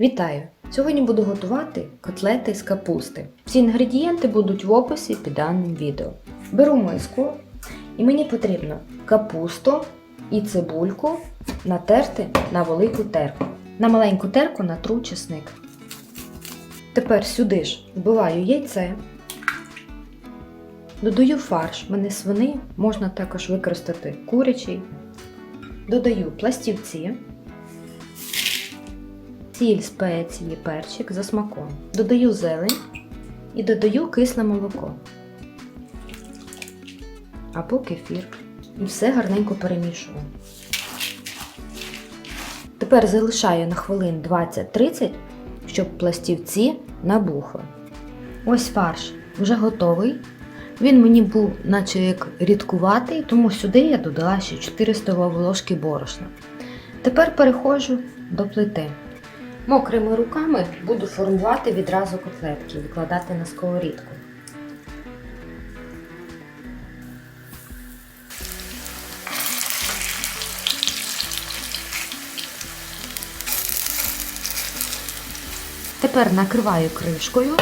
Вітаю! Сьогодні буду готувати котлети з капусти. Всі інгредієнти будуть в описі під даним відео. Беру миску і мені потрібно капусту і цибульку натерти на велику терку. На маленьку терку натру чесник. Тепер сюди ж вбиваю яйце. Додаю фарш, в мене свини, можна також використати курячий. Додаю пластівці, сіль, спеції, перчик за смаком. Додаю зелень і додаю кисле молоко або кефір. І все гарненько перемішую. Тепер залишаю на хвилин 20-30, щоб пластівці набухли. Ось фарш вже готовий. Він мені був наче як рідкуватий, тому сюди я додала ще 4 столові ложки борошна. Тепер переходжу до плити. Мокрими руками буду формувати відразу котлетки, викладати на сковорідку. Тепер накриваю кришкою,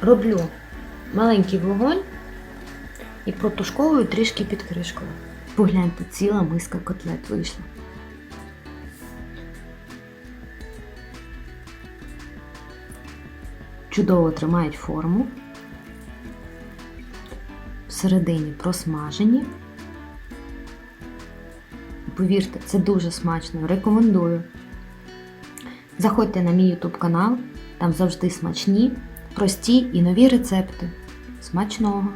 роблю маленький вогонь і протушковую трішки під кришкою. Погляньте, ціла миска котлет вийшла. Чудово тримають форму. Всередині просмажені. Повірте, це дуже смачно. Рекомендую. Заходьте на мій YouTube канал, там завжди смачні, прості і нові рецепти. Смачного!